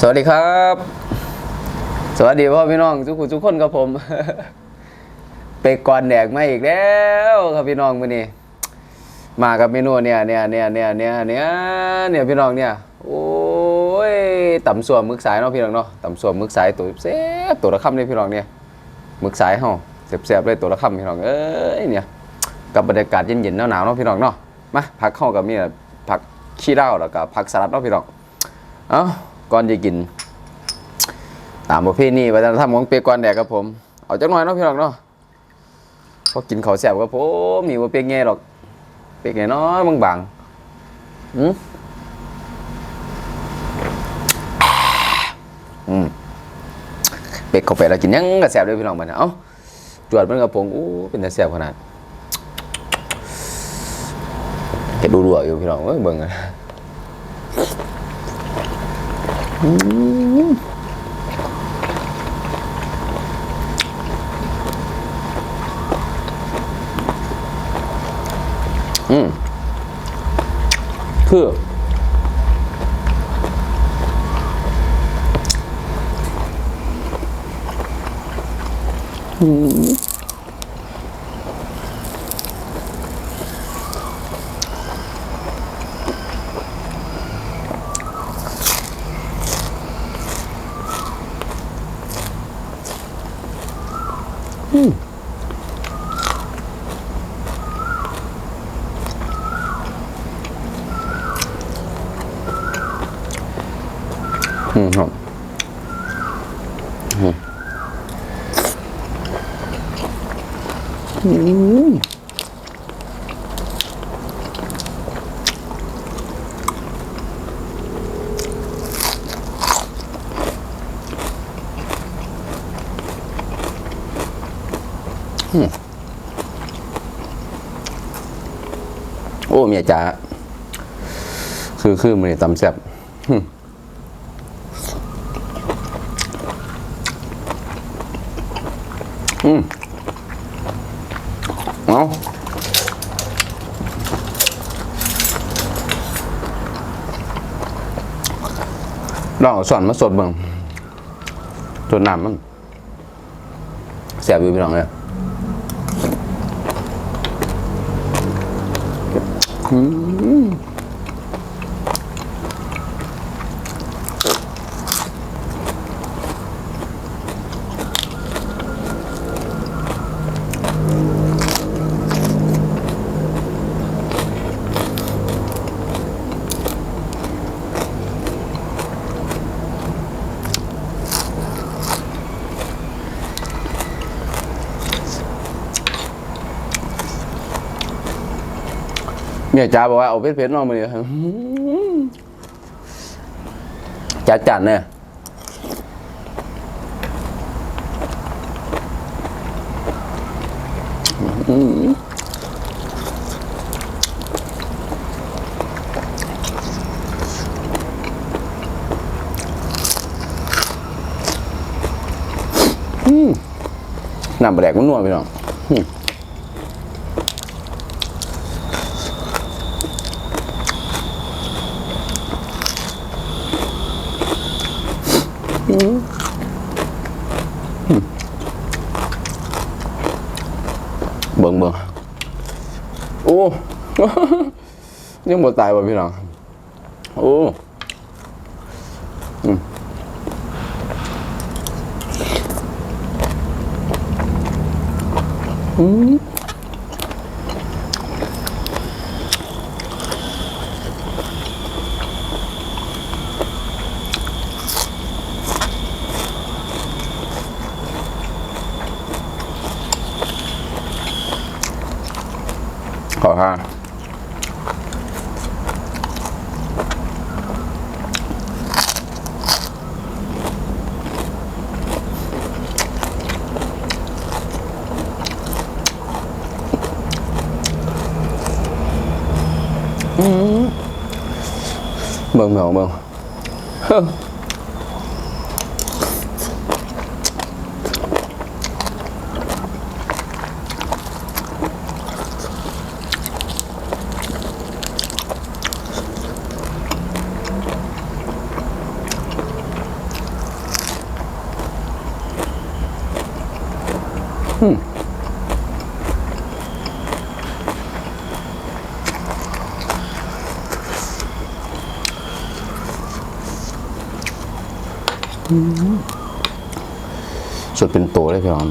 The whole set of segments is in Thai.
สวัสดีครับ สวัสดีพ่อพี่น้องทุกคนทุกคนครับผมไปก่อนแดกมาอีกแล้วครับพี่น้องมื้อนี้มากับเมนูเนี่ยเนี่ยเนี่ยเนี่ยเนี่ยเนี่ยเนี่ยพี่น้องเนี่ยโอ้ยตำส่วนมึกสายเนาะพี่น้องเนาะตำส่วนมึกสายตัวแซ่บตัวละคำเลยพี่น้องเนี่ยมึกสายเฮาแซ่บๆเลยตัวละคำพี่น้องเอ้ยเนี่ยกับบรรยากาศเย็นๆหนาวๆเนาะพี่น้องเนาะมาผักเข้ากับมีน่ะผักขี้เล้าแล้วก็ผักสลัดเนาะพี่น้องเอ้า ก่อนจะกิน ตามประเพณีวัฒนธรรมของเปียกอนแดกครับผม เอาจักหน่อยเนาะพี่น้องเนาะพอกินเขาแซ่บครับผมมีว่าเปียกแง่หรอก เปียกแง่น้อยบางบางอืมอืมเปียกเข้าไปแล้วกินยังกระแซ่บเลยพี่น้องมันเอ้าจวดมันกับผมอู้เป็นแต่แซ่บขนาดแกดูรัวอยู่พี่น้องเอ้ยเบิ่งอะอืมคือ อืมครับอืมโอ้เมียจ๋าคือคือมันนี่ตำแซ่บ อืมเอาลองเอาส่วนมาสดเบิ่งจนน้ำมันแสบอยู่พี่น้องเลยอืม เมียจ๋าบอกว่าเอาเพชรๆน้องมาเลยครับจ๋าจัดเนี่ยอืมน้ำแปลกมันนัวไปน้อง เบิ่งเบิ่งโอ้ยังบ่ตาย ว่ะพี่น้ สุดเป็นตัวเลยพี่น้อม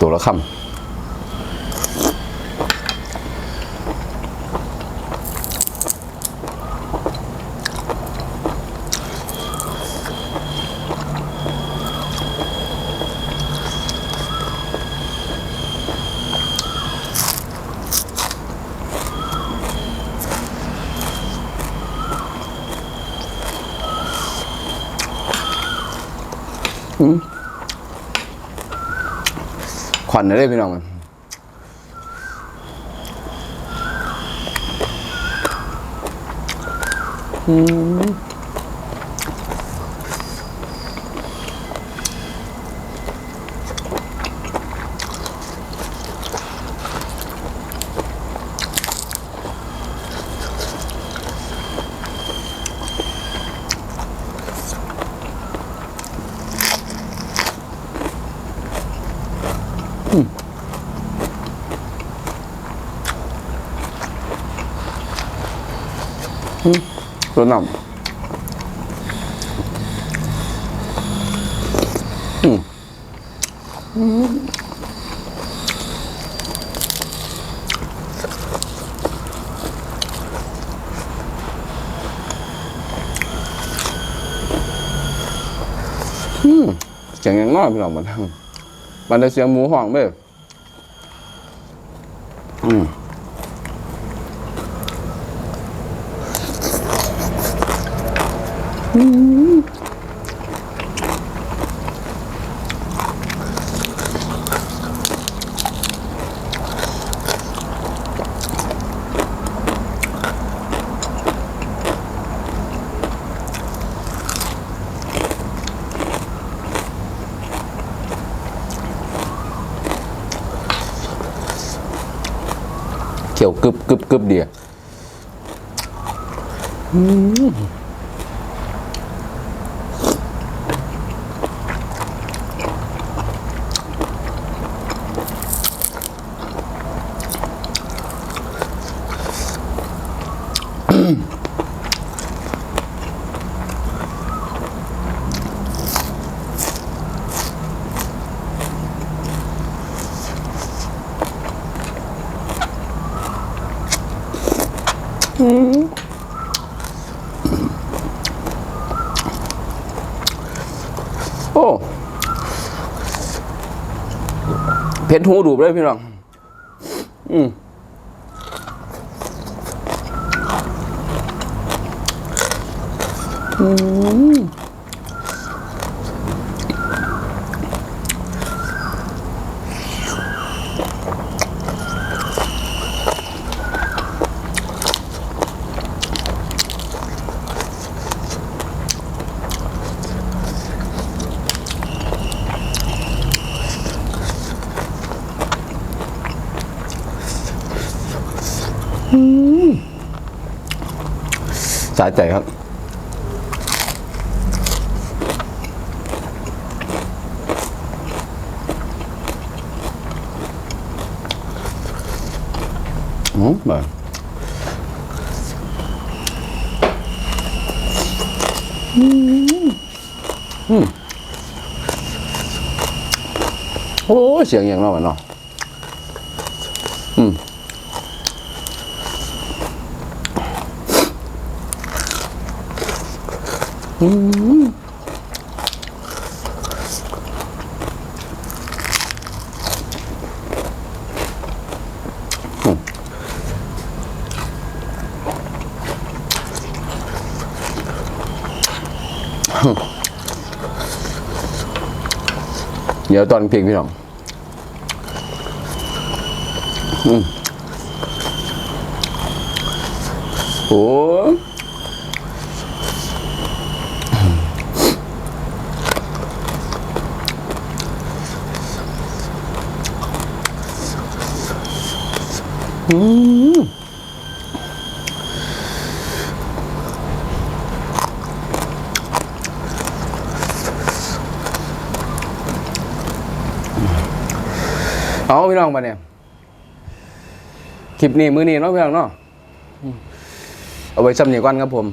ตัวละคำ ขวัญเลยพี่น้องมันอืม วหนำอืมเสียงยังน้อยพี่น้องมันมันได้เสียงหมูห้องเบ้ออืม เขียวกึบกึบกึบเดียว โอ้เพชรหูดูบเลยพี่น้อง อืมอืม สาใจครับ อืมแบบอืมโอ้เสียงอย่างเนาะมันเนาะอืม เดี๋ยวตอนเพียงพี่น้องอืมโอ้ เอาพี่น้องมาเนี่ยคลิปนี้มือนี้เนาะพี่น้องเนาะอืมเอาไว้ซ้ำนี่ก่อนครับผม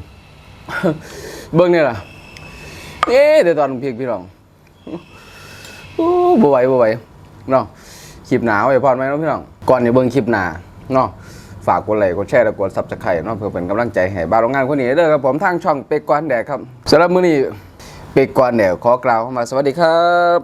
เบิ้งนี่ล่ะเอ๊ะเดี๋ยวตอนเพียกพี่น้องอู้บ่ไหวบ่ไหวเนาะคลิปหนาไว้พอดไหมเนาะพี่น้องก่อนอย่าเบิ้งคลิปหนา เนาะฝากกดไลค์กดแชร์และกดซับสไครต์เนาะเพื่อเป็นกำลังใจให้บ้านโรงงานคนนี้เด้อครับผมทางช่องเป็กกวนแดกครับสำหรับมื้อนี้เป็กกวนแดกขอกล่าวมาสวัสดีครับ